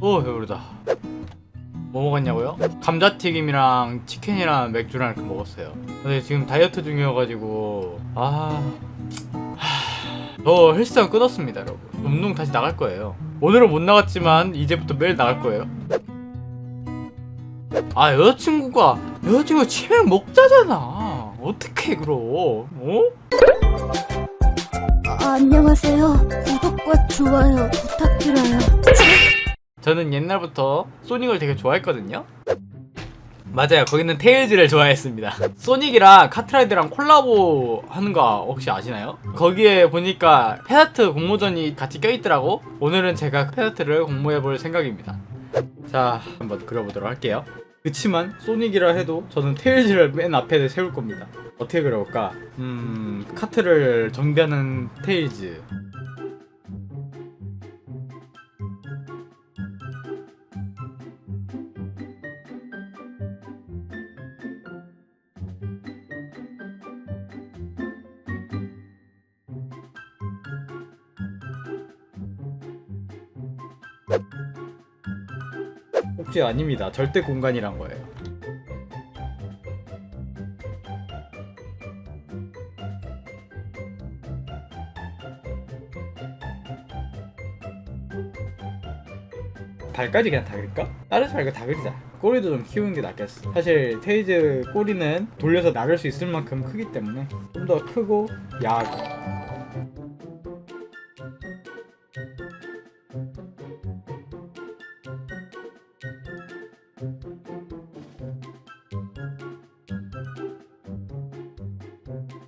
오 배부르다 뭐 먹었냐고요? 감자튀김이랑 치킨이랑 맥주랑 이렇게 먹었어요 근데 지금 다이어트 중이어가지고 아... 하... 저 헬스장 끊었습니다 여러분 운동 다시 나갈 거예요 오늘은 못 나갔지만 이제부터 매일 나갈 거예요 아 여자친구가 여자친구가 치맥 먹자잖아 어떡해 그럼 어? 아, 안녕하세요. 구독과 좋아요 부탁드려요. 저는 옛날부터 소닉을 되게 좋아했거든요. 맞아요. 거기는 테일즈를 좋아했습니다. 소닉이랑 카트라이드랑 콜라보 하는 거 혹시 아시나요? 거기에 보니까 페다트 공모전이 같이 껴있더라고. 오늘은 제가 페다트를 공모해볼 생각입니다. 자, 한번 그려보도록 할게요. 그치만 소닉이라 해도 저는 테일즈를 맨 앞에 세울 겁니다. 어떻게 그려볼까? 음, 카트를 정비하는 테일즈. 혹시 아닙니다. 절대 공간이란 거예요. 발까지 그냥 다 그릴까? 다르지 말고 다 그리자. 꼬리도 좀 키우는 게 낫겠어. 사실 테이즈 꼬리는 돌려서 나갈 수 있을 만큼 크기 때문에 좀 더 크고 야하고.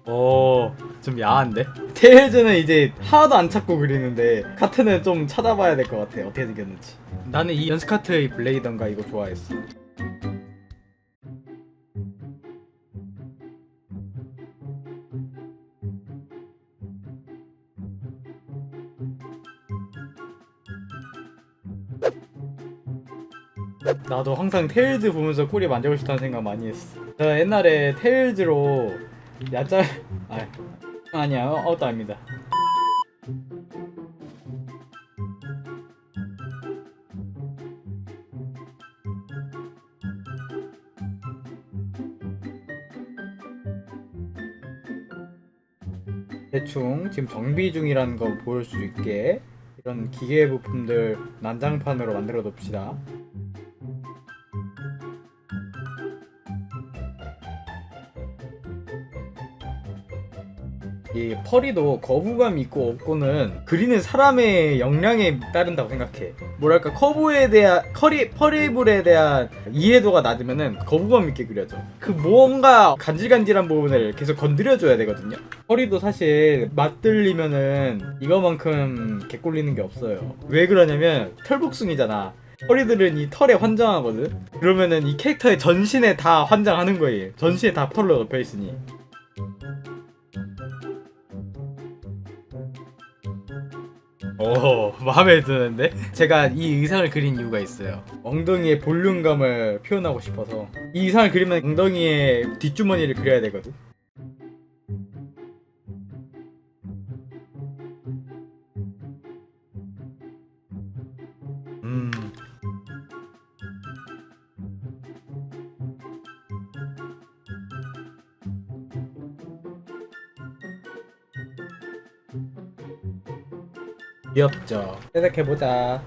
오, 좀 야한데? 테일즈는 이제 하나도 안 찾고 그리는데 카트는 좀 찾아봐야 될 것 같아. 어떻게 생겼는지. 나는 이 연스카트의 블레이던가 이거 좋아했어. 나도 항상 테일즈 보면서 꼬리 만지고 싶다는 생각 많이 했어. 제가 옛날에 테일즈로 야짤 아 아니야 어, 어또 아닙니다. 대충 지금 정비 중이라는 거 보일 수 있게 이런 기계 부품들 난장판으로 만들어 둡시다. 이 펄이도 거부감 있고 없고는 그리는 사람의 역량에 따른다고 생각해. 뭐랄까 커브에 대한 커리 펄이블에 대한 이해도가 낮으면은 거부감 있게 그려져. 그 뭔가 간질간질한 부분을 계속 건드려줘야 되거든요. 펄이도 사실 맞들리면은 이거만큼 개꼴리는 게 없어요. 왜 그러냐면 털복숭이잖아. 펄이들은 이 털에 환장하거든. 그러면은 이 캐릭터의 전신에 다 환장하는 거예요. 전신에 다 펄로 덮여 있으니. 오 마음에 드는데? 제가 이 의상을 그린 이유가 있어요. 엉덩이의 볼륨감을 표현하고 싶어서. 이 의상을 그리면 엉덩이의 뒷주머니를 그려야 되거든 귀엽죠? 시작해보자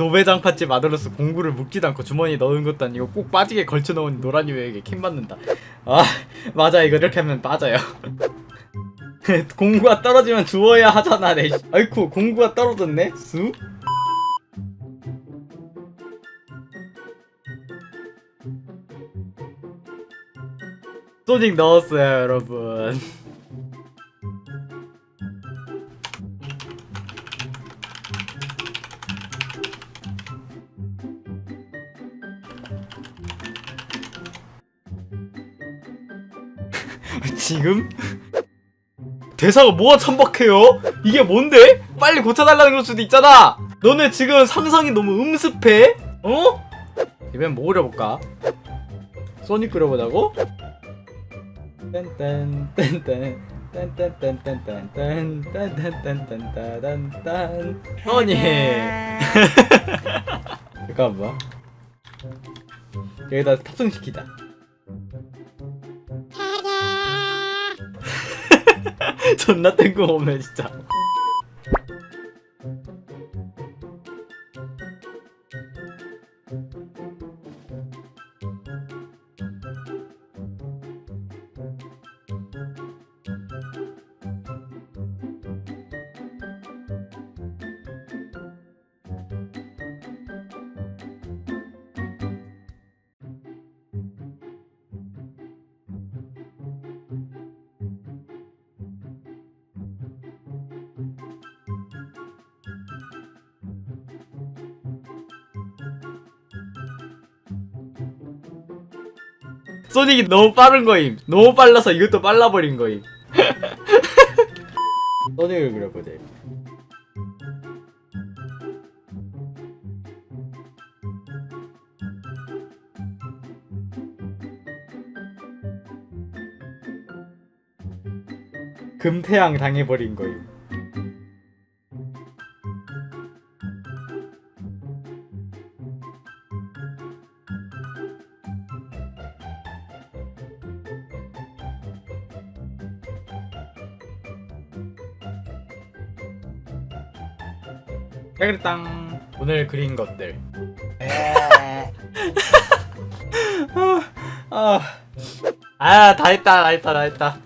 도배장판집 아들로서 공구를 묶지도 않고 주머니에 넣은 것도 아니고 꼭 빠지게 걸쳐 넣은 노란 유에게 킴 받는다. 아 맞아 이거 이렇게 하면 빠져요. 공구가 떨어지면 주워야 하잖아 내. 씨. 아이쿠 공구가 떨어졌네. 수? 소닉 넣었어요 여러분. 지금? 대사가 뭐가 천박해요? 이게 뭔데? 빨리 고쳐달라는 걸 수도 있잖아! 너네 지금 삼성이 너무 음습해? 어? 이번엔 뭐 그려볼까? 소닉 그려보자고? 딴딴 딴딴 딴딴딴딴딴딴딴딴딴딴딴 소닉 잠깐만 여기다 탑승시키자 トになったくめでした 소닉이 너무 빠른 거임. 너무 빨라서 이것도 빨라버린 거임. 소닉을 그려보자. 금태양 당해버린 거임 해그랬당 오늘 그린 것들. 아, 아, 다 했다 다 했다 다 했다